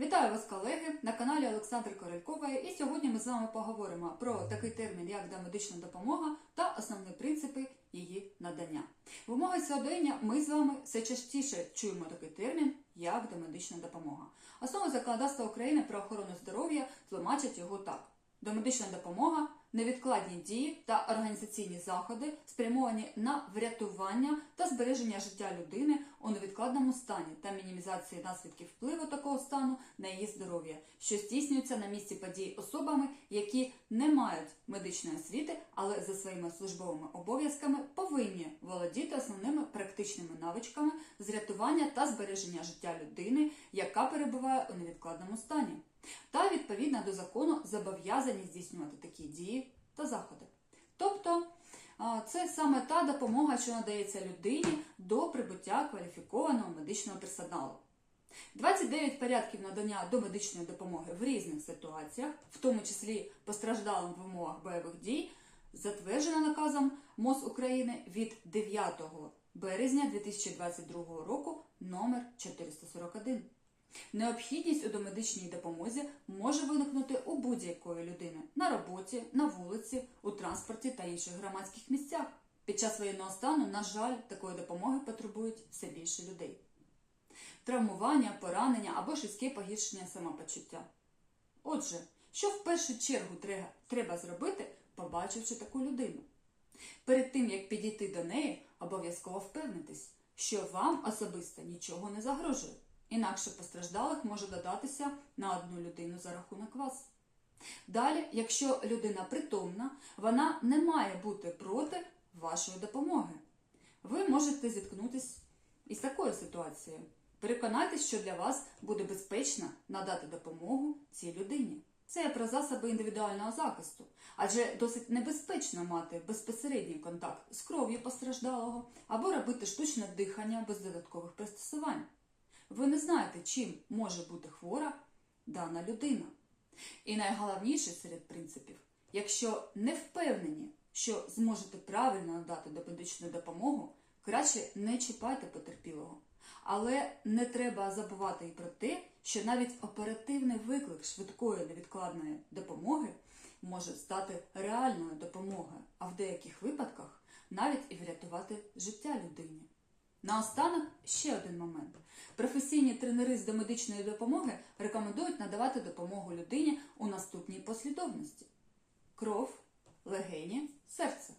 Вітаю вас, колеги, на каналі Олександр Королькова. І сьогодні ми з вами поговоримо про такий термін, як домедична допомога та основні принципи її надання. В умовах сьогодення ми з вами все частіше чуємо такий термін, як домедична допомога. Основи законодавства України про охорону здоров'я тлумачать його так: домедична допомога невідкладні дії та організаційні заходи, спрямовані на врятування та збереження життя людини у невідкладному стані та мінімізації наслідків впливу такого стану на її здоров'я, що здійснюється на місці подій особами, які не мають медичної освіти, але за своїми службовими обов'язками повинні володіти основними практичними навичками з рятування та збереження життя людини, яка перебуває у невідкладному стані та відповідно до закону зобов'язані здійснювати такі дії та заходи. Тобто це саме та допомога, що надається людині до прибуття кваліфікованого медичного персоналу. 29 порядків надання домедичної допомоги в різних ситуаціях, в тому числі постраждалим в умовах бойових дій, затверджено наказом МОЗ України від 9 березня 2022 року номер 441. Необхідність у домедичній допомозі може виникнути у будь-якої людини на роботі, на вулиці, у транспорті та інших громадських місцях. Під час воєнного стану, на жаль, такої допомоги потребують все більше людей. Травмування, поранення або різке погіршення самопочуття. Отже, що в першу чергу треба зробити, побачивши таку людину? Перед тим, як підійти до неї, обов'язково впевнитись, що вам особисто нічого не загрожує. Інакше постраждалих може додатися на одну людину за рахунок вас. Далі, якщо людина притомна, вона не має бути проти вашої допомоги. Ви можете зіткнутися із такою ситуацією. Переконайтесь, що для вас буде безпечно надати допомогу цій людині. Це про засоби індивідуального захисту, адже досить небезпечно мати безпосередній контакт з кров'ю постраждалого або робити штучне дихання без додаткових пристосувань. Ви не знаєте, чим може бути хвора дана людина. І найголовніше серед принципів, якщо не впевнені, що зможете правильно надати домедичну допомогу, краще не чіпайте потерпілого. Але не треба забувати і про те, що навіть оперативний виклик швидкої невідкладної допомоги може стати реальною допомогою, а в деяких випадках навіть і врятувати життя людині. Наостанок ще один момент. Професійні тренери з домедичної допомоги рекомендують надавати допомогу людині у наступній послідовності: кров, легені, серце.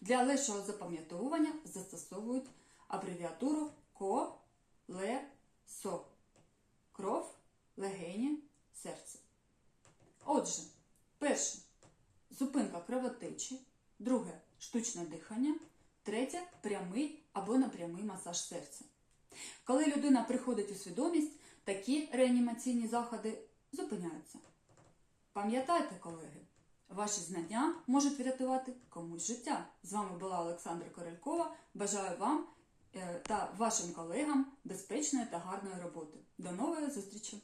Для легшого запам'ятовування застосовують абревіатуру КО-ЛЕ-СО. Кров, легені, серце. Отже, перше зупинка кровотечі, друге штучне дихання, третє прямий або непрямий масаж серця. Коли людина приходить у свідомість, такі реанімаційні заходи зупиняються. Пам'ятайте, колеги, ваші знання можуть врятувати комусь життя. З вами була Олександра Королькова. Бажаю вам е, та вашим колегам безпечної та гарної роботи. До нової зустрічі!